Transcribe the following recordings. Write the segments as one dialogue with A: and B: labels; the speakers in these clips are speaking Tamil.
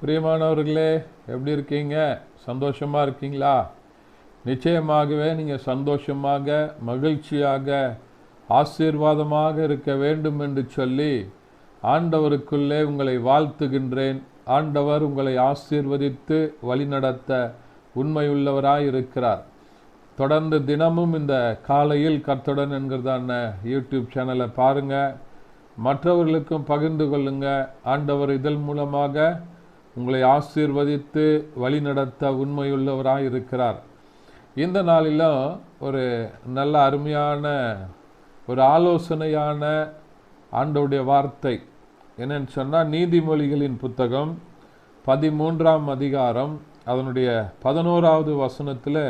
A: பிரியமானவர்களே எப்படி இருக்கீங்க? சந்தோஷமாக இருக்கீங்களா? நிச்சயமாகவே நீங்கள் சந்தோஷமாக மகிழ்ச்சியாக ஆசீர்வாதமாக இருக்க வேண்டும் என்று சொல்லி ஆண்டவருக்குள்ளே உங்களை வாழ்த்துகின்றேன். ஆண்டவர் உங்களை ஆசீர்வதித்து வழிநடத்த உண்மையுள்ளவராய் இருக்கிறார் தொடர்ந்து தினமும் இந்த காலையில் கத்துடன் என்கிறதான யூடியூப் சேனலை பாருங்கள் மற்றவர்களுக்கும் பகிர்ந்து கொள்ளுங்கள் ஆண்டவர் இதன் மூலமாக உங்களை ஆசீர்வதித்து வழிநடத்த உண்மையுள்ளவராக இருக்கிறார் இந்த நாளிலும் ஒரு நல்ல அருமையான ஒரு ஆலோசனையான ஆண்டோடைய வார்த்தை என்னன்னு சொன்னால் நீதிமொழிகளின் புத்தகம் பதிமூன்றாம் அதிகாரம் அதனுடைய பதினோராவது வசனத்தில்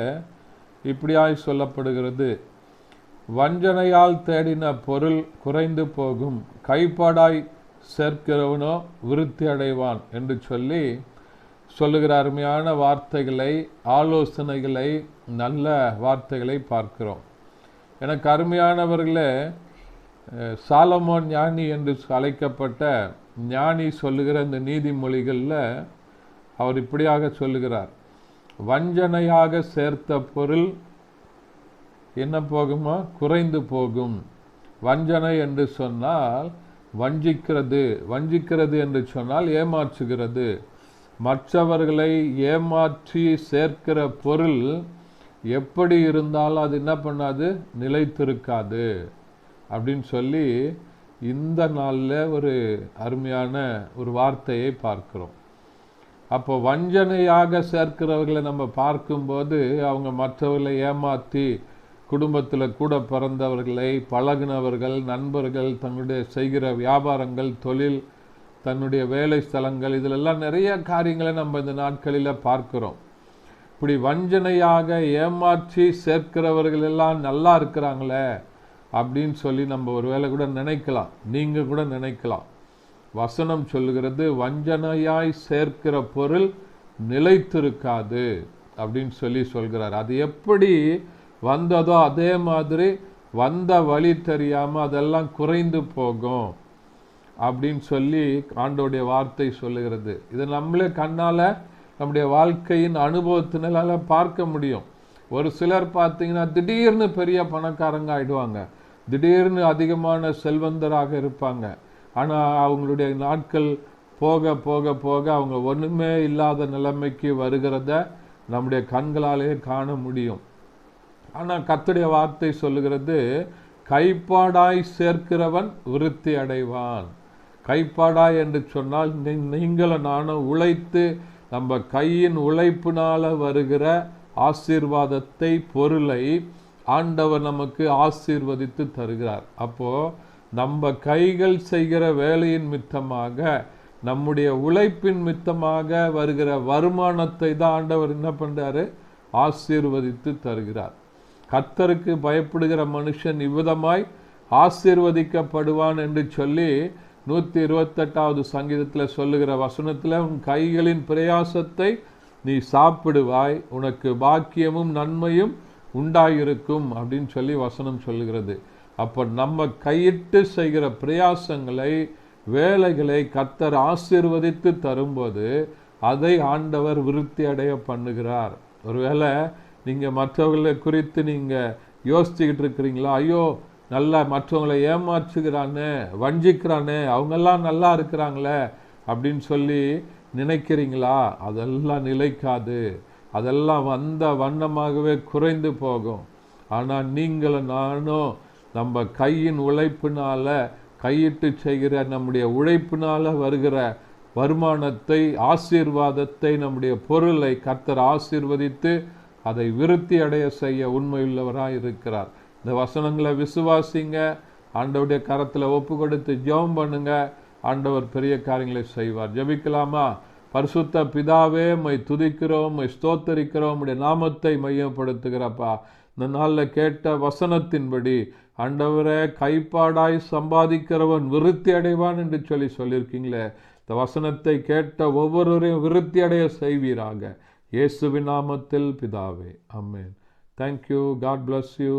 A: இப்படியாய் சொல்லப்படுகிறது. வஞ்சனையால் தேடின பொருள் குறைந்து போகும் கைப்பாடாய் சேர்க்கிறவனோ விருத்தி அடைவான் என்று சொல்லி சொல்லுகிற அருமையான வார்த்தைகளை ஆலோசனைகளை நல்ல வார்த்தைகளை பார்க்கிறோம். எனக்கு அருமையானவர்களே சாலமோன் ஞானி என்று அழைக்கப்பட்ட ஞானி சொல்லுகிற இந்த நீதிமொழிகளில் அவர் இப்படியாக சொல்லுகிறார். வஞ்சனையாக சேர்த்த பொருள் என்ன போகுமா? குறைந்து போகும். வஞ்சனை என்று சொன்னால் வஞ்சிக்கிறது வஞ்சிக்கிறது என்று சொன்னால் ஏமாற்றுகிறது. மற்றவர்களை ஏமாற்றி சேர்க்கிற பொருள் எப்படி இருந்தாலும் அது என்ன பண்ணாது? நிலைத்திருக்காது. அப்படின்னு சொல்லி இந்த நாளில் ஒரு அருமையான ஒரு வார்த்தையை பார்க்கிறோம். அப்போ வஞ்சனையாக சேர்க்கிறவர்களை நம்ம பார்க்கும்போது அவங்க மற்றவர்களை ஏமாற்றி குடும்பத்தில் கூட பிறந்தவர்களை பழகினவர்கள் நண்பர்கள் தங்களுடைய செய்கிற வியாபாரங்கள் தொழில் தன்னுடைய வேலை ஸ்தலங்கள் இதிலெல்லாம் நிறைய காரியங்களை நம்ம இந்த நாட்களில் பார்க்குறோம். இப்படி வஞ்சனையாக ஏமாற்றி சேர்க்கிறவர்கள் எல்லாம் நல்லா இருக்கிறாங்களே அப்படின்னு சொல்லி நம்ம ஒரு வேலை கூட நினைக்கலாம். நீங்கள் கூட நினைக்கலாம். வசனம் சொல்லுகிறது வஞ்சனையாய் சேர்க்கிற பொருள் நிலைத்திருக்காது அப்படின்னு சொல்லி சொல்கிறார். அது எப்படி வந்ததோ அதே மாதிரி வந்த வழி தெரியாமல் அதெல்லாம் குறைந்து போகும் அப்படின்னு சொல்லி ஆண்டோடைய வார்த்தை சொல்லுகிறது. இது நம்மளே கண்ணால் நம்முடைய வாழ்க்கையின் அனுபவத்தினால பார்க்க முடியும். ஒரு சிலர் பார்த்தீங்கன்னா திடீர்னு பெரிய பணக்காரங்க ஆயிடுவாங்க. திடீர்னு அதிகமான செல்வந்தராக இருப்பாங்க. ஆனால் அவங்களுடைய நாட்கள் போக போக போக அவங்க ஒன்றுமே இல்லாத நிலைமைக்கு வருகிறத நம்முடைய கண்களாலே காண முடியும். ஆனால் கத்துடைய வார்த்தை சொல்லுகிறது கைப்பாடாய் சேர்க்கிறவன் விருத்தி அடைவான். கைப்பாடாய் என்று சொன்னால் நீ- நீங்களும் நானும் உழைத்து நம்ம கையின் உழைப்பினால் வருகிற ஆசீர்வாதத்தை பொருளை ஆண்டவர் நமக்கு ஆசீர்வதித்து தருகிறார். அப்போ நம்ம கைகள் செய்கிற வேலையின் மித்தமாக நம்முடைய உழைப்பின் மித்தமாக வருகிற வருமானத்தை தான் ஆண்டவர் என்ன பண்ணுறாரு ஆசீர்வதித்து தருகிறார். கத்தருக்கு பயப்படுகிற மனுஷன் இவ்விதமாய் ஆசீர்வதிக்கப்படுவான் என்று சொல்லி நூற்றி இருபத்தெட்டாவது சங்கீதத்தில் சொல்லுகிற வசனத்தில் உன் கைகளின் பிரயாசத்தை நீ சாப்பிடுவாய் உனக்கு பாக்கியமும் நன்மையும் உண்டாயிருக்கும் அப்படின்னு சொல்லி வசனம் சொல்லுகிறது. அப்போ நம்ம கையிட்டு செய்கிற பிரயாசங்களை வேலைகளை கத்தர் ஆசீர்வதித்து தரும்போது அதை ஆண்டவர் விருத்தி அடைய பண்ணுகிறார். ஒருவேளை நீங்கள் மற்றவர்களை குறித்து நீங்கள் யோசிச்சுக்கிட்டு இருக்கிறீங்களா? ஐயோ நல்லா மற்றவங்களை ஏமாற்றுகிறானே வஞ்சிக்கிறானே அவங்கெல்லாம் நல்லா இருக்கிறாங்களே அப்படின்னு சொல்லி நினைக்கிறீங்களா? அதெல்லாம் நிலைக்காது. அதெல்லாம் வந்த வண்ணமாகவே குறைந்து போகும். ஆனால் நீங்களும் நானும் நம்ம கையின் உழைப்பினால் கையிட்டு செய்கிற நம்முடைய உழைப்பினால் வருகிற வருமானத்தை ஆசீர்வாதத்தை நம்முடைய பொருளை கர்த்தர் ஆசீர்வதித்து அதை விருத்தி அடைய செய்ய உண்மையுள்ளவராக இருக்கிறார். இந்த வசனங்களை விசுவாசிங்க. ஆண்டவருடைய கரத்தில் ஒப்பு கொடுத்து ஜெபம் பண்ணுங்க. ஆண்டவர் பெரிய காரியங்களை செய்வார். ஜெபிக்கலாமா? பரிசுத்த பிதாவே மை துதிக்கிறோம் மை ஸ்தோத்தரிக்கிறோம். உடைய நாமத்தை மையப்படுத்துகிறப்பா. இந்த நாளில் கேட்ட வசனத்தின்படி ஆண்டவரை கைப்பாடாய் சம்பாதிக்கிறவன் விருத்தி அடைவான் என்று சொல்லி சொல்லியிருக்கீங்களே. இந்த வசனத்தை கேட்ட ஒவ்வொருவரையும் விருத்தி அடைய செய்வீராக. യേശുവിനാമത്തിൽ പിതാവേ അമ്മേൻ thank you God bless you